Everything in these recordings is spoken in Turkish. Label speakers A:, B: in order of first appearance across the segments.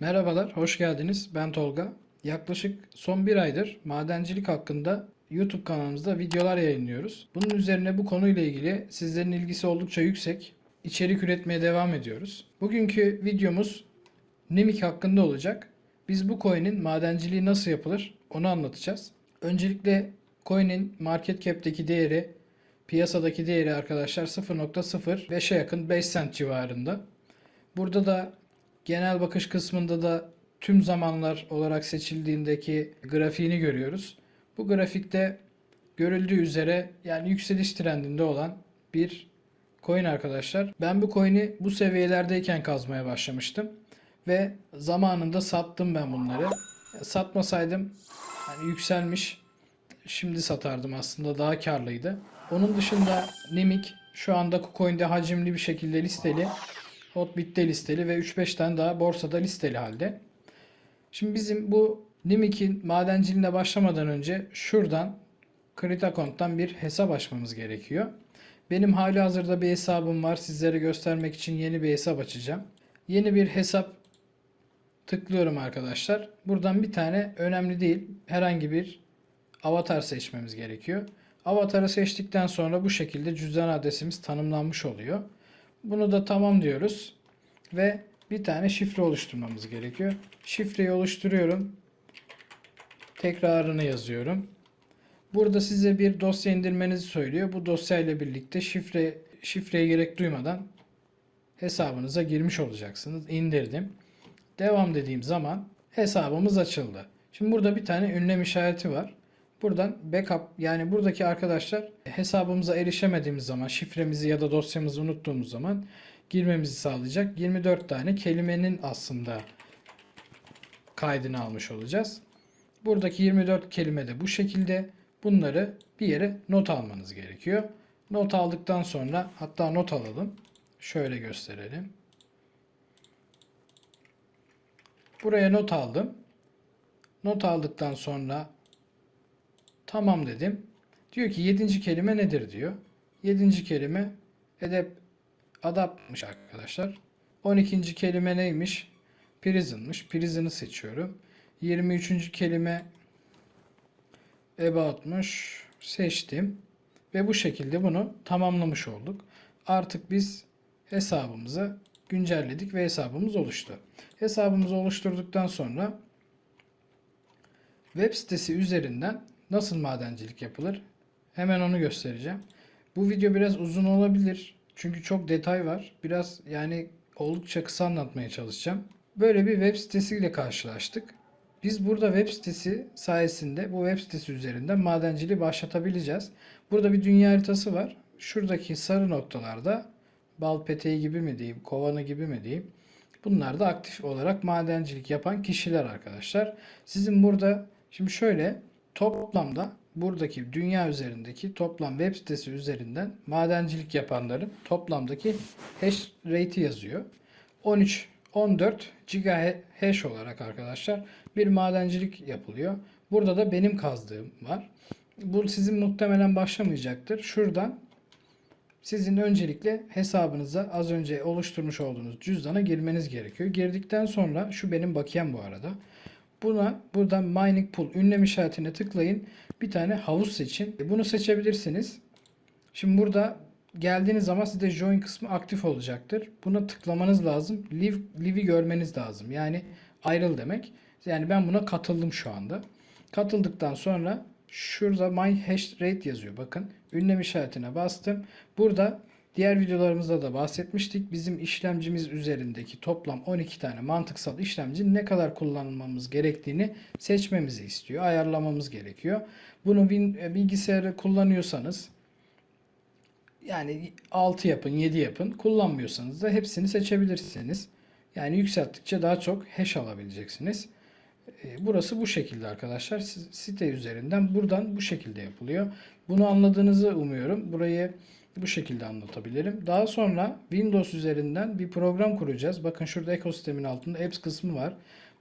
A: Merhabalar, hoş geldiniz. Ben Tolga. Yaklaşık son bir aydır madencilik hakkında YouTube kanalımızda videolar yayınlıyoruz. Bunun üzerine bu konuyla ilgili sizlerin ilgisi oldukça yüksek. İçerik üretmeye devam ediyoruz. Bugünkü videomuz Nemik hakkında olacak. Biz bu coin'in madenciliği nasıl yapılır onu anlatacağız. Öncelikle coin'in market cap'teki değeri, piyasadaki değeri arkadaşlar 0.05'e yakın 5 cent civarında. Burada da genel bakış kısmında da tüm zamanlar olarak seçildiğindeki grafiğini görüyoruz. Bu grafikte görüldüğü üzere yani yükseliş trendinde olan bir coin arkadaşlar. Ben bu coin'i bu seviyelerdeyken kazmaya başlamıştım ve zamanında sattım ben bunları. Satmasaydım hani yükselmiş şimdi satardım aslında daha karlıydı. Onun dışında Nemik şu anda KuCoin'de hacimli bir şekilde listeli. Hotbit'te listeli ve 3-5 tane daha borsada listeli halde. Şimdi bizim bu Nimik'in madenciliğine başlamadan önce şuradan Kritakont'tan bir hesap açmamız gerekiyor. Benim hali hazırda bir hesabım var. Sizlere göstermek için yeni bir hesap açacağım. Yeni bir hesap tıklıyorum arkadaşlar. Buradan bir tane önemli değil. Herhangi bir avatar seçmemiz gerekiyor. Avatarı seçtikten sonra bu şekilde cüzdan adresimiz tanımlanmış oluyor. Bunu da tamam diyoruz. Ve bir tane şifre oluşturmamız gerekiyor. Şifreyi oluşturuyorum. Tekrarını yazıyorum. Burada size bir dosya indirmenizi söylüyor. Bu dosyayla birlikte şifre şifreye gerek duymadan hesabınıza girmiş olacaksınız. İndirdim. Devam dediğim zaman hesabımız açıldı. Şimdi burada bir tane ünlem işareti var. Buradan backup yani buradaki arkadaşlar hesabımıza erişemediğimiz zaman şifremizi ya da dosyamızı unuttuğumuz zaman girmemizi sağlayacak 24 tane kelimenin aslında kaydını almış olacağız. Buradaki 24 kelime de bu şekilde bunları bir yere not almanız gerekiyor. Not aldıktan sonra hatta not alalım. Şöyle gösterelim. Buraya not aldım. Not aldıktan sonra Tamam dedim. Diyor ki 7. kelime nedir diyor. 7. kelime edep adaptmış arkadaşlar. 12. kelime neymiş? Prison'mış. Prison'ı seçiyorum. 23. kelime about'muş. Seçtim. Ve bu şekilde bunu tamamlamış olduk. Artık biz hesabımızı güncelledik ve hesabımız oluştu. Hesabımızı oluşturduktan sonra web sitesi üzerinden nasıl madencilik yapılır? Hemen onu göstereceğim. Bu video biraz uzun olabilir. Çünkü çok detay var. Biraz yani oldukça kısa anlatmaya çalışacağım. Böyle bir web sitesiyle karşılaştık. Biz burada web sitesi sayesinde bu web sitesi üzerinden madenciliği başlatabileceğiz. Burada bir dünya haritası var. Şuradaki sarı noktalarda bal peteği gibi mi diyeyim, kovanı gibi mi diyeyim. Bunlar da aktif olarak madencilik yapan kişiler arkadaşlar. Sizin burada şimdi şöyle Toplamda buradaki dünya üzerindeki toplam web sitesi üzerinden madencilik yapanların toplamdaki hash rate'i yazıyor. 13 14 gigahash olarak arkadaşlar bir madencilik yapılıyor. Burada da benim kazdığım var. Bu sizin muhtemelen başlamayacaktır. Şuradan sizin öncelikle hesabınıza az önce oluşturmuş olduğunuz cüzdana girmeniz gerekiyor. Girdikten sonra şu benim bakiyem bu arada. Buna buradan mining pool ünlem işaretine tıklayın. Bir tane havuz seçin. Bunu seçebilirsiniz. Şimdi burada geldiğiniz zaman sizde join kısmı aktif olacaktır. Buna tıklamanız lazım. Leave, leave'i görmeniz lazım. Yani ayrıl demek. Yani ben buna katıldım şu anda. Katıldıktan sonra şurada my hash rate yazıyor. Bakın ünlem işaretine bastım. Burada Diğer videolarımızda da bahsetmiştik. Bizim işlemcimiz üzerindeki toplam 12 tane mantıksal işlemci ne kadar kullanmamız gerektiğini seçmemizi istiyor. Ayarlamamız gerekiyor. Bunu e, bilgisayarı kullanıyorsanız yani 6 yapın, 7 yapın. Kullanmıyorsanız da hepsini seçebilirsiniz. Yani yükselttikçe daha çok hash alabileceksiniz. E, burası bu şekilde arkadaşlar. Site üzerinden buradan bu şekilde yapılıyor. Bunu anladığınızı umuyorum. Burayı bu şekilde anlatabilirim. Daha sonra Windows üzerinden bir program kuracağız. Bakın şurada ekosistemin altında apps kısmı var.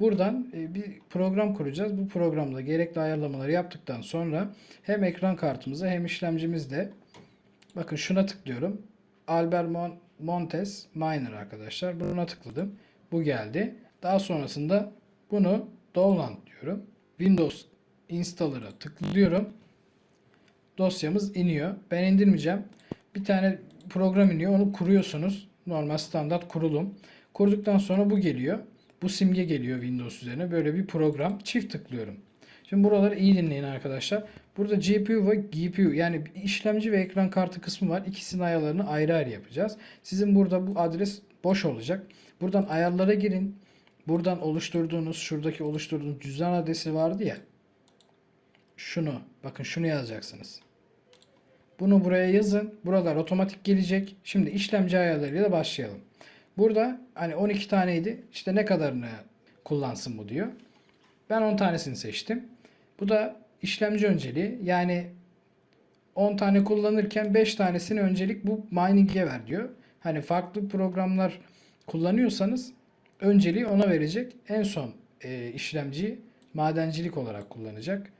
A: Buradan e, bir program kuracağız. Bu programda gerekli ayarlamaları yaptıktan sonra hem ekran kartımıza hem işlemcimizde bakın şuna tıklıyorum. Albert Montes Miner arkadaşlar. Buna tıkladım. Bu geldi. Daha sonrasında bunu download diyorum. Windows installer'a tıklıyorum. Dosyamız iniyor. Ben indirmeyeceğim. Bir tane program iniyor. Onu kuruyorsunuz. Normal standart kurulum. Kurduktan sonra bu geliyor. Bu simge geliyor Windows üzerine. Böyle bir program. Çift tıklıyorum. Şimdi buraları iyi dinleyin arkadaşlar. Burada GPU ve GPU yani işlemci ve ekran kartı kısmı var. İkisinin ayarlarını ayrı ayrı yapacağız. Sizin burada bu adres boş olacak. Buradan ayarlara girin. Buradan oluşturduğunuz şuradaki oluşturduğunuz cüzdan adresi vardı ya. Şunu bakın şunu yazacaksınız. Bunu buraya yazın. Buralar otomatik gelecek. Şimdi işlemci ayarlarıyla başlayalım. Burada hani 12 taneydi. İşte ne kadarını kullansın bu diyor. Ben 10 tanesini seçtim. Bu da işlemci önceliği. Yani 10 tane kullanırken 5 tanesini öncelik bu mining'e ver diyor. Hani farklı programlar kullanıyorsanız önceliği ona verecek. En son e, işlemciyi madencilik olarak kullanacak.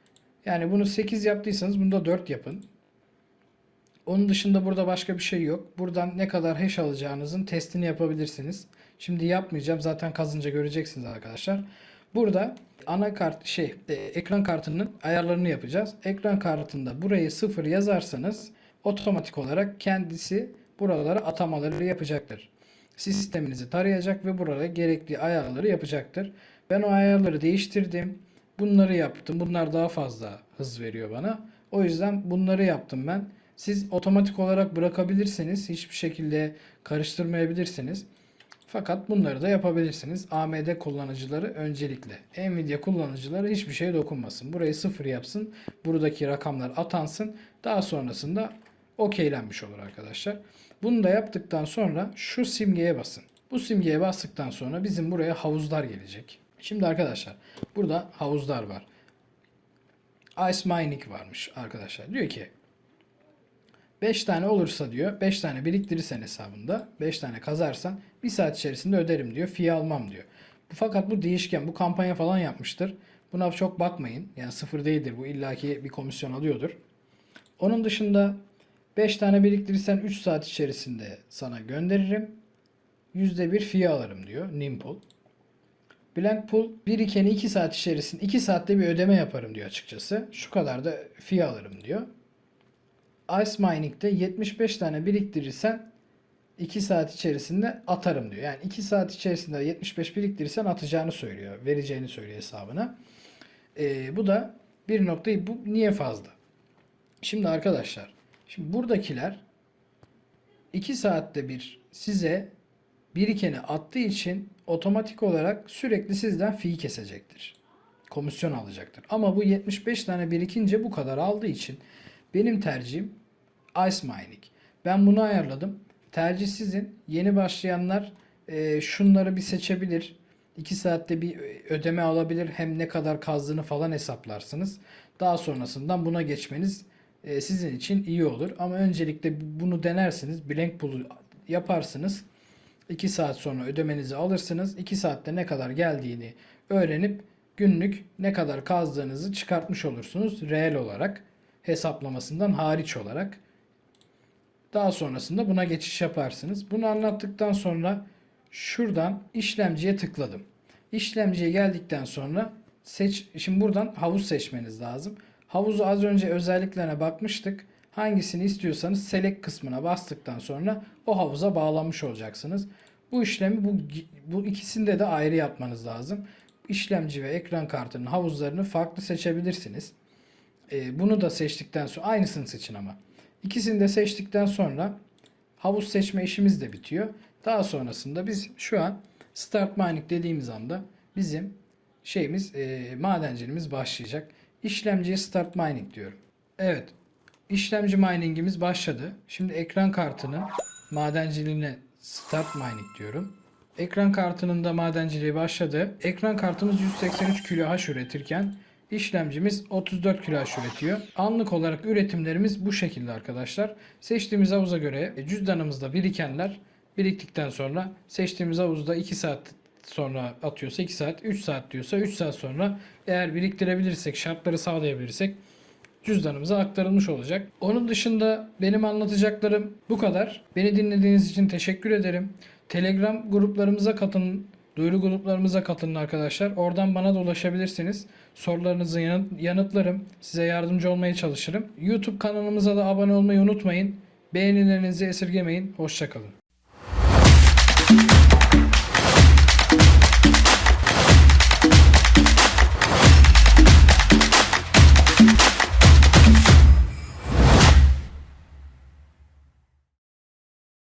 A: Yani bunu 8 yaptıysanız bunu da 4 yapın. Onun dışında burada başka bir şey yok. Buradan ne kadar hash alacağınızın testini yapabilirsiniz. Şimdi yapmayacağım. Zaten kazınca göreceksiniz arkadaşlar. Burada anakart şey e, ekran kartının ayarlarını yapacağız. Ekran kartında burayı 0 yazarsanız otomatik olarak kendisi buralara atamaları yapacaktır. Sisteminizi tarayacak ve buraya gerekli ayarları yapacaktır. Ben o ayarları değiştirdim. Bunları yaptım. Bunlar daha fazla hız veriyor bana. O yüzden bunları yaptım ben. Siz otomatik olarak bırakabilirsiniz. Hiçbir şekilde karıştırmayabilirsiniz. Fakat bunları da yapabilirsiniz. AMD kullanıcıları öncelikle. Nvidia kullanıcıları hiçbir şeye dokunmasın. Burayı sıfır yapsın. Buradaki rakamlar atansın. Daha sonrasında okeylenmiş olur arkadaşlar. Bunu da yaptıktan sonra şu simgeye basın. Bu simgeye bastıktan sonra bizim buraya havuzlar gelecek. Şimdi arkadaşlar burada havuzlar var. Ice Mining varmış arkadaşlar. Diyor ki 5 tane olursa diyor 5 tane biriktirirsen hesabında 5 tane kazarsan 1 saat içerisinde öderim diyor. Fee almam diyor. Fakat bu değişken bu kampanya falan yapmıştır. Buna çok bakmayın. Yani sıfır değildir bu illaki bir komisyon alıyordur. Onun dışında 5 tane biriktirirsen 3 saat içerisinde sana gönderirim. %1 fee alırım diyor Nimpool. Blank pool birikeni 2 saat içerisinde 2 saatte bir ödeme yaparım diyor açıkçası. Şu kadar da fee alırım diyor. Ice Mining'de 75 tane biriktirirsen 2 saat içerisinde atarım diyor. Yani 2 saat içerisinde 75 biriktirirsen atacağını söylüyor. Vereceğini söylüyor hesabına. Ee, bu da bir noktayı bu niye fazla? Şimdi arkadaşlar şimdi buradakiler 2 saatte bir size birikeni attığı için otomatik olarak sürekli sizden fee kesecektir. Komisyon alacaktır. Ama bu 75 tane birikince bu kadar aldığı için benim tercihim Ice Mining. Ben bunu ayarladım. Tercih sizin. Yeni başlayanlar e, şunları bir seçebilir. 2 saatte bir ödeme alabilir. Hem ne kadar kazdığını falan hesaplarsınız. Daha sonrasından buna geçmeniz e, sizin için iyi olur. Ama öncelikle bunu denersiniz. Blank pool'u yaparsınız. 2 saat sonra ödemenizi alırsınız. 2 saatte ne kadar geldiğini öğrenip günlük ne kadar kazdığınızı çıkartmış olursunuz reel olarak hesaplamasından hariç olarak. Daha sonrasında buna geçiş yaparsınız. Bunu anlattıktan sonra şuradan işlemciye tıkladım. İşlemciye geldikten sonra seç şimdi buradan havuz seçmeniz lazım. Havuzu az önce özelliklerine bakmıştık. Hangisini istiyorsanız select kısmına bastıktan sonra o havuza bağlanmış olacaksınız. Bu işlemi bu bu ikisinde de ayrı yapmanız lazım. İşlemci ve ekran kartının havuzlarını farklı seçebilirsiniz. Ee, bunu da seçtikten sonra aynısını seçin ama. İkisini de seçtikten sonra havuz seçme işimiz de bitiyor. Daha sonrasında biz şu an start mining dediğimiz anda bizim şeyimiz e, madenciliğimiz başlayacak. İşlemciye start mining diyorum. Evet. İşlemci miningimiz başladı. Şimdi ekran kartının madenciliğine start mining diyorum. Ekran kartının da madenciliği başladı. Ekran kartımız 183 kHz üretirken işlemcimiz 34 kHz üretiyor. Anlık olarak üretimlerimiz bu şekilde arkadaşlar. Seçtiğimiz havuza göre cüzdanımızda birikenler biriktikten sonra seçtiğimiz havuzda 2 saat sonra atıyorsa 2 saat, 3 saat diyorsa 3 saat sonra eğer biriktirebilirsek, şartları sağlayabilirsek cüzdanımıza aktarılmış olacak. Onun dışında benim anlatacaklarım bu kadar. Beni dinlediğiniz için teşekkür ederim. Telegram gruplarımıza katılın. Duyuru gruplarımıza katılın arkadaşlar. Oradan bana da ulaşabilirsiniz. Sorularınızı yanıt- yanıtlarım. Size yardımcı olmaya çalışırım. YouTube kanalımıza da abone olmayı unutmayın. Beğenilerinizi esirgemeyin. Hoşçakalın.